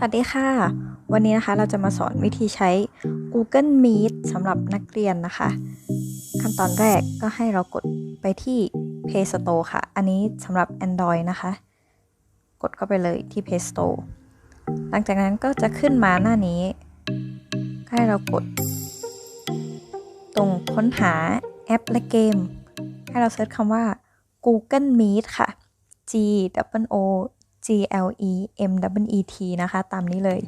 สวัสดีค่ะ วันนี้นะคะเราจะมาสอนวิธีใช้ Google Meet สำหรับนักเรียนนะคะ ขั้นตอนแรกก็ให้เรากดไปที่ Play Store ค่ะ อันนี้สำหรับ Android นะคะ กดเข้าไปเลยที่ Play Store หลังจากนั้นก็จะขึ้นมาหน้านี้ให้เรากด ตรงค้นหาแอปและเกม ให้เราเซิร์ชคำว่า Google Meet ค่ะ G W O G L E M W E T นะคะ ตามนี้เลย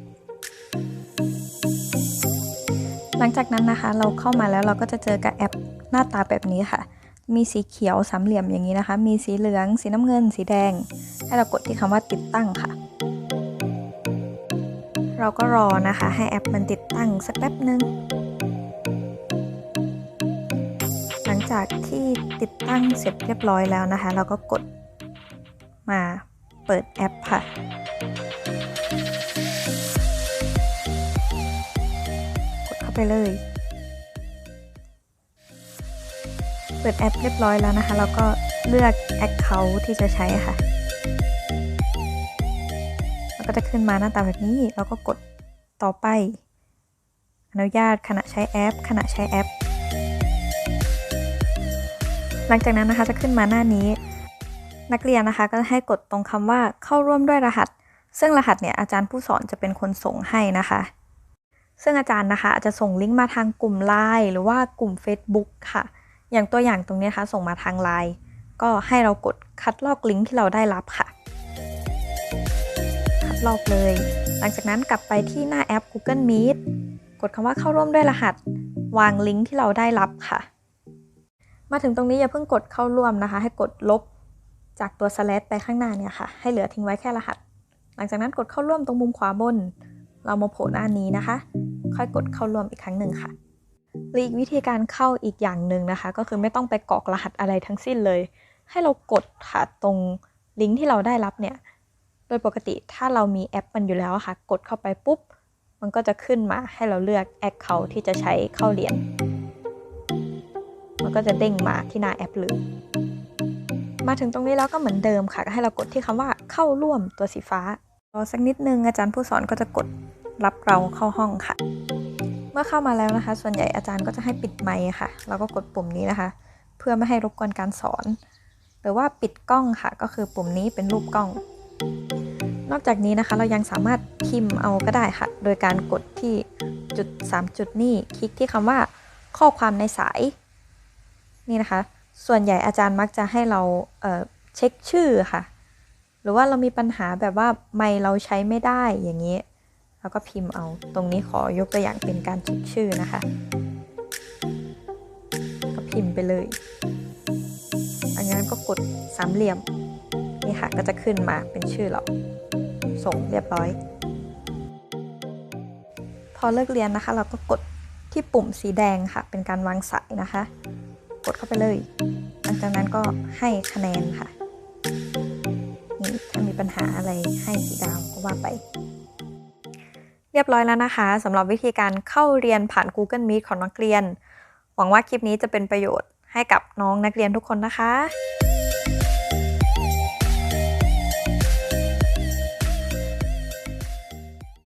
หลังจากนั้นนะคะ เราเข้ามาแล้วเราก็จะเจอกับแอปหน้าตาแบบนี้ค่ะ มีสีเขียวสามเหลี่ยมอย่างนี้นะคะ มีสีเหลือง สีน้ำเงิน สีแดง ให้เรากดที่คำว่าติดตั้งค่ะ เราก็รอนะคะ ให้แอปมันติดตั้งสักแป๊บหนึ่งหลังจากที่ติดตั้งเสร็จเรียบร้อยแล้วนะคะ เราก็กดมา เปิดแอปค่ะ กดเข้าไปเลย เปิดแอปเรียบร้อยแล้วนะคะ แล้วก็เลือก Account ที่จะใช้ค่ะแล้วก็จะขึ้นมาหน้าตาแบบนี้เราก็กดต่อไป อนุญาตขณะใช้แอป ขณะใช้แอป หลังจากนั้นนะคะจะขึ้นมาหน้านี้ นักเรียนนะคะก็ให้กดตรงคำว่าเข้าร่วมด้วยรหัส ซึ่งรหัสเนี่ยอาจารย์ผู้สอนจะเป็นคนส่งให้นะคะ ซึ่งอาจารย์นะคะอาจจะส่งลิงก์มาทางกลุ่ม Line หรือว่ากลุ่ม Facebook ค่ะ อย่างตัวอย่างตรงนี้นะคะส่งมาทาง Line ก็ให้เรากดคัดลอกลิงก์ที่เราได้รับค่ะ คัดลอกเลย หลังจากนั้นกลับไปที่หน้าแอป Google Meet กดคำว่าเข้าร่วมด้วยรหัส วางลิงก์ที่เราได้รับค่ะ มาถึงตรงนี้อย่าเพิ่งกดเข้าร่วมนะคะ ให้กดลบ จากตัว slash ไปข้างหน้าเนี่ยค่ะ ให้เหลือทิ้งไว้แค่รหัส หลังจากนั้นกดเข้าร่วมตรงมุมขวาบน เรามาโผล่หน้านี้นะคะ ค่อยกดเข้าร่วมอีกครั้งหนึ่งค่ะหรืออีกวิธีการเข้าอีกอย่างหนึ่งนะคะ ก็คือไม่ต้องไปกรอกรหัสอะไรทั้งสิ้นเลย ให้เรากดค่ะตรงลิงก์ที่เราได้รับเนี่ย โดยปกติถ้าเรามีแอปมันอยู่แล้วค่ะ กดเข้าไปปุ๊บ มันก็จะขึ้นมาให้เราเลือก Account ที่จะใช้เข้าเรียน มันก็จะเด้งมาที่หน้าแอปเลย มาถึงตรงนี้แล้วก็เหมือนเดิมค่ะก็ให้เรากดที่คำว่าเข้าร่วมตัวสีฟ้ารอสักนิดนึงอาจารย์ผู้สอนก็จะกดรับเราเข้าห้องค่ะ เมื่อเข้ามาแล้วนะคะ ส่วนใหญ่อาจารย์ก็จะให้ปิดไมค์ค่ะ เราก็กดปุ่มนี้นะคะ เพื่อไม่ให้รบกวนการสอน หรือว่าปิดกล้องค่ะ ก็คือปุ่มนี้เป็นรูปกล้อง นอกจากนี้นะคะ เรายังสามารถพิมพ์เอาก็ได้ค่ะ โดยการกดที่จุด 3 จุดนี้คลิกที่คำว่าข้อความในสาย นี่นะคะ ส่วนใหญ่อาจารย์มักจะให้เราเเช็คชื่อค่ะ หรือว่าเรามีปัญหาแบบว่าไม่เราใช้ไม่ได้อย่างนี้เราก็พิมพ์เอา ตรงนี้ขอยกตัวอย่างเป็นการเช็คชื่อนะคะ ก็พิมพ์ไปเลย อันนั้นก็กดสามเหลี่ยมนี่ค่ะก็จะขึ้นมาเป็นชื่อเรา ส่งเรียบร้อย พอเลิกเรียนนะคะ เราก็กดที่ปุ่มสีแดงค่ะ เป็นการวางสายนะคะ กดเข้าไปเลย หลังจากนั้นก็ให้คะแนนค่ะ นี่ถ้ามีปัญหาอะไรให้สีดาวก็ว่าไป เรียบร้อยแล้วนะคะสำหรับวิธีการเข้าเรียนผ่าน Google Meet ของนักเรียน หวังว่าคลิปนี้จะเป็นประโยชน์ให้กับน้องนักเรียนทุกคนนะคะ